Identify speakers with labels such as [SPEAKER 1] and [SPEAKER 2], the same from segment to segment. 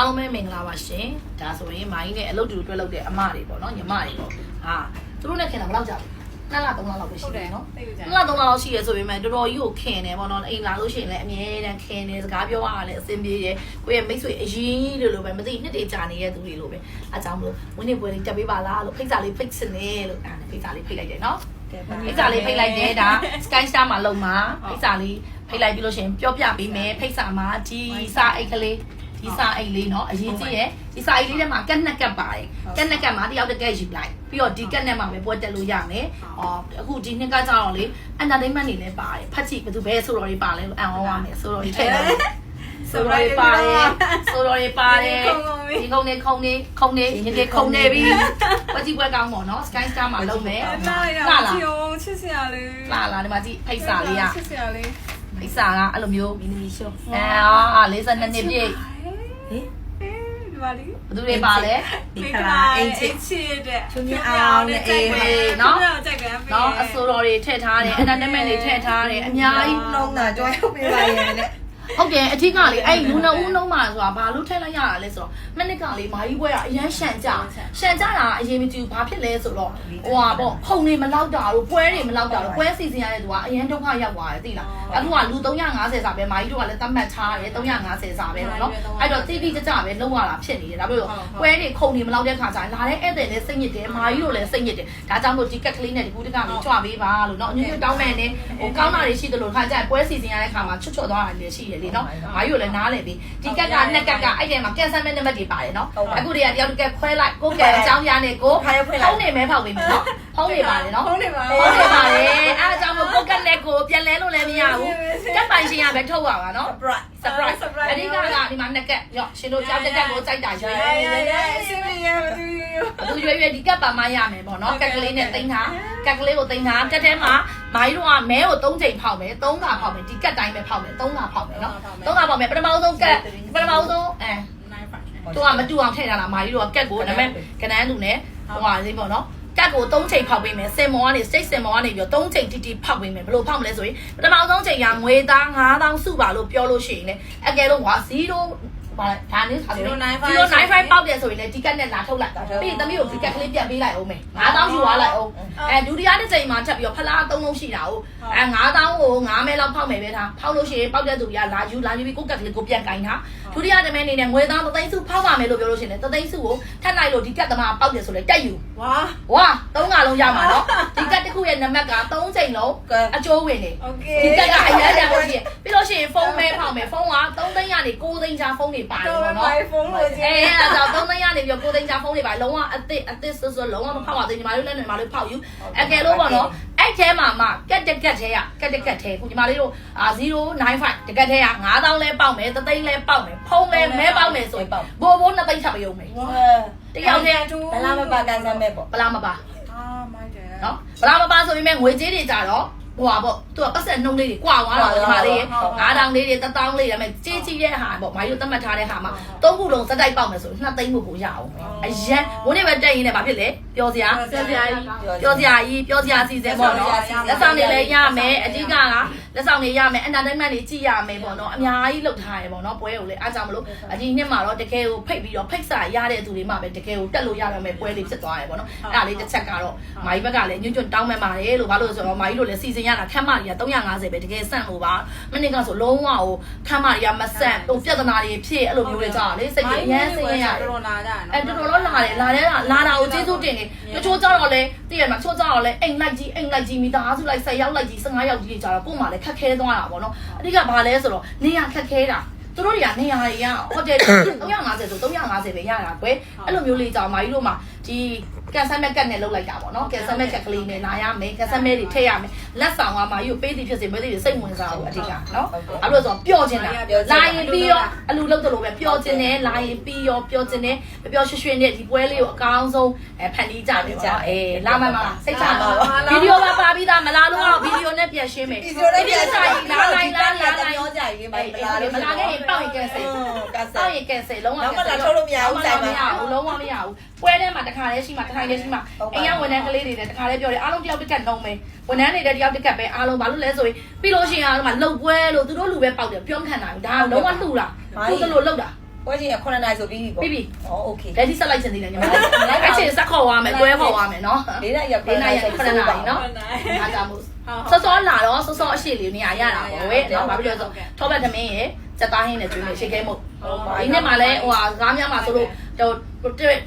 [SPEAKER 1] အားလုံးပဲမင်္ဂလာပါရှင်ဒါဆိုရင်မိုင်းနဲ့အလုပ်တူတွဲလုပ်တဲ့အမတွေပေါ့နော်ညီမတွေပေါ့ဟာသူတို့နဲ့ခင်တာဘယ်လောက်ကြာလဲနှစ်လသုံးလလောက်ပဲရှိတယ်နော်
[SPEAKER 2] သိလို့ကြာ
[SPEAKER 1] နှစ်လသုံးလလောက်ရှိရဆိုပေမဲ့တော်တော်ကြီးကိုခင်တယ်ပေါ့နော်အိမ်လာလို့ရှိရင်လည်းအမြဲတမ်းခင်တယ်စကားပြောရတာလည်းအဆင်ပြေတယ်ကိုယ့်ရဲ့မိတ်ဆွေအရင်လို့လို့ပဲမသိနှစ်တွေကြာနေတဲ့သူတွေလို့ပဲအားကြောင့်မလို့ဝင်းနေပွဲလေးတက်ပေးပါလားလို့ဖိတ်စာလေးဖိတ်စနေလို့အဲ့ဒါနဲ့ဖိတ်စာလေးဖိတ်လိုက်တယ်နော်ဖိတ်စာလေးဖိတ်လိုက်တယ်ဒါ Sky Star မှာလုံမှာဖိတ်စာလေးဖိတ်လိုက်ပြီးလို့ရှရင်ပြောပြပေးမယ်ဖိတ်စာမှာဒီစာအိတ်ကလေး ဒီစာအိတ်လေးเนาะအရင်ကြည့်ရဒီစာအိတ်လေးထဲမှာကက်နှစ်ကက်ပါတယ်ကက်နှစ်ကက်မှာတယောက်တစ်ကက်ယူလိုက်ပြီးတော့ဒီကက်နဲ့မှာပဲပွဲတက်လို့ရမယ်အော်အခုဒီနှစ်ကကြတော့လေ entertainment တွေလည်းပါတယ်ဖတ်ကြည့်ဘယ်သူပဲဆိုတော့တွေပါလဲလို့အံ့ဩရမယ်ဆိုတော့တွေထည့်တယ်ဆိုတော့တွေပါတယ်ဆိုတော့တွေပါတယ်ဒီခုံနေခုံနေခုံနေရင်တွေခုံနေပြီပွဲကြည့်ပွဲကောင်းပေါ့เนาะ Sky Star မှာလုံမယ်
[SPEAKER 2] နားလိုက်
[SPEAKER 1] လာ
[SPEAKER 2] တာ
[SPEAKER 1] လား
[SPEAKER 2] ချီအောင်ချစ်စရာလေး
[SPEAKER 1] လာလာဒီမှာကြည့်ဖိတ်စာလေးอ่ะ
[SPEAKER 2] ချစ်စရာလေး
[SPEAKER 1] အိစာကအဲ့လိုမျိုး
[SPEAKER 3] မင်းမီရှော့
[SPEAKER 1] အဲအာ52နှစ်ပြည့်
[SPEAKER 3] ဟင်
[SPEAKER 2] ဒီပါလေ
[SPEAKER 1] ဘသူတွေပါလဲ
[SPEAKER 3] ဒီကလာအင်ချစ်
[SPEAKER 2] ချစ်တဲ့
[SPEAKER 3] သူမျိုးအောင်နဲ့အေး
[SPEAKER 2] နော်နော်
[SPEAKER 1] အစိုးရတွေထည့်ထားတယ်အနာနမန့်တွေထည့်ထားတယ်အများကြီး
[SPEAKER 3] လုံးတာကြောက်ရောက်ပေးပါရဲ့လေ
[SPEAKER 1] ဟုတ်တယ်အထက်ကလေအဲ့လူနှုံဦးနှုံမှာဆိုတာဘာလို့ထည့်လိုက်ရတာလဲဆိုတော့မနစ်ကလေမာကြီးပွဲကအရန်ရှန်ကြရှန်ကြတာအရင်မကြည့်ဘာဖြစ်လဲဆိုတော့ဟိုဟာပေါ့ခုံတွေမလောက်တာတို့ပွဲတွေမလောက်တာတို့ပွဲစီစဉ်ရတဲ့သူကအရန်ဒုက္ခရောက်သွားတယ်သိလားအခုကလူ350စာပဲမာကြီးတို့ကလည်းသတ်မှတ်ထားတယ်350စာပဲနော်အဲ့တော့တိတိကျကျပဲလောက်ရတာဖြစ်နေတယ်ဒါပေမဲ့ပွဲတွေခုံတွေမလောက်တဲ့ခါကျရင်လာတဲ့ဧည့်သည်လည်းစိတ်ညစ်တယ်မာကြီးတို့လည်းစိတ်ညစ်တယ်ဒါကြောင့်မို့ဒီကက်ကလေးနဲ့ဒီကူးတကလေးကြွပေးပါလို့နော်အညွှန်းတောင်းမဲ့နေဟိုကောင်းတာတွေရှိတယ်လို့ခါကျရင်ပွဲစီစဉ်ရတဲ့ခါမှာချွတ်ချွတ်သွားတာလည်းရှိတယ်လေနော်။မာရီကိုလည်းနားလည်ပြီးဒီကက်ကနှစ်ကက်ကအဲ့ထဲမှာကန်ဆယ်မဲ့နံပါတ်တွေပါတယ်နော်။အခုတည်းကတယောက်တစ်ကက်ခွဲလိုက်ကိုယ်ကအကြောင်းပြနဲ့ကိုဖုန်းနေမဲဖောက်ပေးပြီနော်။ုံးနေပါတယ်နော်ဖုန်းနေပါ
[SPEAKER 2] ဖုန်းနေပါ
[SPEAKER 1] တယ်အဲအကြောင်းမို့ပုတ်ကက်လက်ကိုပြန်လဲလို့လည်းမရဘူးတက်ပိုင်ရှင်ကပဲထုတ်ရပါနော်
[SPEAKER 3] surprise
[SPEAKER 1] surprise အဓိကကဒီမှာနှစ်ကက်ညော့ရှင်တို့ကြောက်တက်ကက်ကိုစိုက်တာရွေး
[SPEAKER 2] ရွေးရွေးရွေးဆင်းမရဘူးသူ
[SPEAKER 1] ရွေးရွေးဒီကက်ပါမရမယ်ပေါ့နော်ကက်ကလေးနဲ့တင်ထားကက်ကလေးကိုတင်ထားကက်ထဲမှာမိုင်းတို့ကမဲကို၃ချိန်ဖောက်မယ်၃ခါဖောက်မယ်ဒီကက်တိုင်းပဲဖောက်မယ်၃ခါဖောက်မယ်နော်၃ခါဖောက်မယ်ပထမဆုံးကက်ပထမဆုံးအဲသူကမတူအောင်ထည့်ထားတာမာရီတို့ကကက်ကိုဒါပေမဲ့ကနန်းသူနဲ့ဟိုဟာလေးပေါ့နော် ကက်ကို၃ချိန်ဖောက်ပေးမယ်စင်မောကနေစိတ်စင်မောကနေပြီးတော့၃ချိန်တီတီဖောက်ပေးမယ်ဘယ်လိုဖောက်မလဲဆိုရင်ပထမဆုံးချိန်ကငွေသား9000စုပါလို့ပြောလို့ရှိရင်လေအကယ်လို့ကွာ0 ပါလိုက်ဒါနဲ့ဆိုရင်095ပေါက်တယ်ဆိုရင်လည်းဒီကတ်နဲ့လာထုတ်လိုက်ပြီးရင်သမီးကိုဒီကတ်ကလေးပြန်ပေးလိုက်အောင်မယ်9000ယူသွားလိုက်အောင်အဲဒုတိယတစ်ချိန်မှာထပ်ပြီးတော့ဖလား3လုံးရှိတာဟုတ်အဲ9000ကို9မဲလောက်ဖောက်မယ်ပဲထားဖောက်လို့ရှိရင်ပေါက်တဲ့သူကလာယူလာယူပြီးကိုကတ်ကလေးကိုပြန်ကင်တာဒုတိယတစ်မဲအနေနဲ့ငွေသား3သိန်းစုဖောက်ပါမယ်လို့ပြောလို့ရှိရင်3သိန်းစုကိုထပ်လိုက်လို့ဒီကတ်သမားပေါက်တယ်ဆိုလည်းတက်ယူ
[SPEAKER 2] ဝါ
[SPEAKER 1] ဝါ3ကလုံးရမှာနော်ဒီကတ်တစ်ခုရဲ့နံပါတ်က3ချိန်လုံးအကျိုးဝင်နေဒီကတ်ကအရ ကနေ6သိန်းချာဖုန်းတွေပါတယ်
[SPEAKER 2] တော့
[SPEAKER 1] ပေါ့
[SPEAKER 2] မို
[SPEAKER 1] နော်
[SPEAKER 2] င်ဖုန်းလို့ကြီး
[SPEAKER 1] အဲအဲ့ဒါကြောင့်3သိန်းကနေပြီးတော့6သိန်းချာဖုန်းတွေပါလုံးဝအသစ်အသစ်ဆိုဆိုလုံးဝမဖောက်ပါသေးညီမတို့လည်းညီမတို့ဖောက်ယူအကယ်လို့ပေါ့နော်အဲ့ထဲမှာမှကက်တက်ကက်ထဲကကက်တက်ကက်ထဲခုညီမလေးတို့အာ095တကက်ထဲက9000လဲပေါက်မယ်3သိန်းလဲပေါက်မယ်ဖုန်းလဲမဲပေါက်မယ်ဆိုရင်ဘိုးဘိုး2သိန်းချက်ပြုံးမယ်
[SPEAKER 2] ဝါ
[SPEAKER 1] တယောက်တည်း
[SPEAKER 3] ဘလာမပါကန်ဆမ်းမဲ့ပေါ့
[SPEAKER 1] ဗလားမပါ
[SPEAKER 2] အာမိုက်တယ်
[SPEAKER 1] နော်ဗလားမပါဆိုပေမဲ့ငွေကြေးတွေကြတော့ ဟိုပါပေါ့သူကပတ်စံနှုံးလေးတွေကွာသွားတာပေါ့ဒီမှာလေး9000လေးတွေ1000လေးတွေဒါပေမဲ့ကြေးကြီးတဲ့ဟာပေါ့မိုင်းတို့သတ်မှတ်ထားတဲ့ဟာမှာသုံးခုလုံးစက်တိုက်ပေါက်မယ်ဆို2သိန်းကိုကိုရအောင်အရန်ဘိုးနေပဲတက်ရင်းနဲ့ဘာဖြစ်လဲပြောစရာ
[SPEAKER 2] ဆက်ပြားကြီး
[SPEAKER 1] ပြောစရာကြီးပြောစရာစီစဉ်ပေါ့နော်လက်ဆောင်တွေလည်းရမယ်အဓိကက လက်ဆောင်တွေရမယ် entertainment တွေကြည့်ရမယ်ပေါ့နော်အများကြီးလုပ်ထားရပေါ့နော်ပွဲကိုလည်းအားကြောင့်မလို့အဒီနှစ်မှာတော့တကယ်ကိုဖိတ်ပြီးတော့ဖိတ်စာရတဲ့သူတွေမှပဲတကယ်ကိုတက်လို့ရတော့မယ်ပွဲလေးဖြစ်သွားရပေါ့နော်အဲ့ဒါလေးတစ်ချက်ကတော့မာကြီးဘက်ကလည်းညွန့်ညွန့်တောင်းမှန်ပါတယ်လို့ဘာလို့လဲဆိုတော့မာကြီးတို့လည်းစီစဉ်ရတာခမ်းမတွေက350ပဲတကယ်ဆန့်လို့ပါမနစ်ကဆိုလုံးဝဟိုခမ်းမတွေကမဆန့်ဟိုပြဿနာတွေဖြစ်အဲ့လိုမျိုးတွေကြာလေစိတ်ကြီးအရန်စိတ်ရရတယ်
[SPEAKER 2] တော်လာကြနော်
[SPEAKER 1] အဲတော်တော်တော့လာတယ်လာတယ်လာတာကိုကျေးဇူးတင်တယ်တချို့ကြတော့လဲတည့်ရမှာချို့ကြတော့လဲအိမ်လိုက်ကြီးအိမ်လိုက်ကြီးမိသားစုလိုက်10ယောက်လိုက်ကြီး15ယောက်ကြီးတွေကြတော့ကို့မှာလဲခက်ခဲသွားတာပေါ့နော်အဓိကဘာလဲဆိုတော့နေရခက်ခဲတာသူတို့တွေကနေရာတွေကဟိုတယ်350ဆို350ပဲရတာကွယ်အဲ့လိုမျိုးလေးကြောင်မာကြီးတို့မှာဒီ ကန်ဆယ်မက်ကတ်နဲ့လောက်လိုက်တာပေါ့နော်ကန်ဆယ်မက်ကတ်ကလေးနဲ့လာရမယ်ကန်ဆယ်မဲတွေထည့်ရမယ်လက်ဆောင်ကမာကြီးကိုပေးသည်ဖြစ်စေမပေးသည်စိတ်ဝင်စားဘူးအဓိကနော်အဲ့လိုဆိုပျော့ခြင်းတာလာရင်ပြီးရောအလူလောက်တယ်လို့ပဲပျော့ခြင်းနဲ့လာရင်ပြီးရောပျော့ခြင်းနဲ့ပျော်ရွှင်ရွှင်နဲ့ဒီပွဲလေးကိုအကောင်းဆုံးအဲဖန်တီးကြတယ်ပေါ့အေးလာမှမလားစိတ်ချပါပါဗီဒီယိုပါပါပြီးသားမလာလို့တော့ဗီဒီယိုနဲ့ပြန်ရှင်းမယ်
[SPEAKER 3] ဒီလိုလည်းပြန်
[SPEAKER 1] စာရင်လာလိုက်လာလာလိုက်
[SPEAKER 3] ပြောကြရေးမ
[SPEAKER 1] အေးအေးမလာခဲ့ရင်ပေါက်ရင်ကဲဆယ်
[SPEAKER 3] ကန်ဆ
[SPEAKER 1] တော
[SPEAKER 3] ယ်
[SPEAKER 1] က်ရင်ကဲဆယ်လုံးဝ
[SPEAKER 3] နောက်မှလာထုတ်လို့မရဘူးတိုင်
[SPEAKER 1] မ
[SPEAKER 3] မှာ
[SPEAKER 1] ရဘူးလုံးဝမရဘူးပွဲထဲမှာတစ်ခါတည်းရှိမှတစ်ခတည်းရှိမှအိမ်ရဝန်ထမ်းကလေးတွေလည်းတစ်ခါတည်းပြောတယ်အားလုံးတယောက်တစ်ကတ်လုံးမယ်ဝန်ထမ်းတွေလည်းတယောက်တစ်ကတ်ပဲအားလုံးဘာလို့လဲဆိုရင်ပြီးလို့ရှိရင်အားလုံးကလှုပ်ပွဲလို့သူတို့လူပဲပေါက်တယ်ပြောမခံနိုင်ဘူးဒါကလုံးဝလှူတာသူတို့လိုလှုပ်တာ
[SPEAKER 3] ဟ ပွဲချင်း9နာရီဆိုပြီးပြီပေါ့
[SPEAKER 1] ပြီးပြီ
[SPEAKER 3] ဟောโอเค
[SPEAKER 1] လက်ထိဆက်လိုက်ချင်သေးတယ်ညီမလေးအဲ့ချိန်ဆက်ခေါ်သွားမယ်တွဲခေါ်သွားမယ်နော်
[SPEAKER 3] လေးနာရီ
[SPEAKER 1] လေးနာရီခဏနာရီနော်အားကြောင့်မို့စောစောလာတော့စောစောအရှိလေးနေရာရတာပေါ့ဝဲနော်ဘာဖြစ်လို့လဲဆိုထောပတ်သမင်းရဲ့စက်သားဟင်းနဲ့ကျွေးမယ်ရှေ့ခဲမို့ဒီနေ့မှလည်းဟိုဟာကားများမှာဆိုလို့ တော့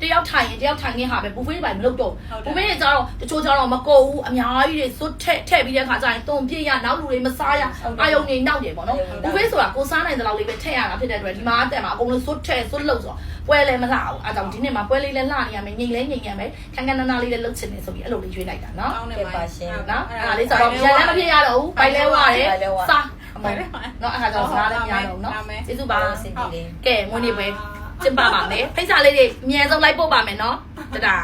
[SPEAKER 1] တယောက်ထိုင်ရင်တယောက်ထိုင်ခင်းဟာပဲဘူဖေးပိုင်းမလုပ်တော့ဘူဖေးကျတော့တချို့ကျတော့မကုန်ဘူးအများကြီးတွေစွတ်ထက်ထက်ပြီးတဲ့ခါကျရင်တုံပြည့်ရနောက်လူတွေမစားရအာယုံတွေနောက်တယ်ပေါ့နော်ဘူဖေးဆိုတာကိုစားနိုင်တဲ့လောက်လေးပဲထက်ရတာဖြစ်တဲ့အတွက်ဒီမှာအတက်မှာအကုန်လုံးစွတ်ထက်စွတ်လို့ဆိုတော့ပွဲလည်းမလှဘူးအဲကြောင့်ဒီနေ့မှာပွဲလေးလည်းလှနေရမယ်ငိမ့်လဲငိမ့်ရမယ်ခန်းခန်းနားနားလေးလည်းလှုပ်ချင်နေဆိုပြီးအဲ့လိုလေးရွေးလိုက်တာနော်
[SPEAKER 2] ကောင်းတယ်ပါရှင်
[SPEAKER 1] နော်အဲ့ဒါလေးဆိုတော့ရန်လည်းမဖြစ်ရတော့ဘူးပိုင်လဲဝရတယ်စားအမေနော်အဲ့ဒါကြောင့်စားလည်းမရတော့ဘူးနော်ကျေးဇူးပါ
[SPEAKER 3] စင်ပြေလေး
[SPEAKER 1] ကဲမွေးနေ့ပွဲ ကျင်းပပါမယ်ဖိတ်စာလေးတွေအမြဲဆုံးလိုက်ပို့ပါမယ်နော်တဒါ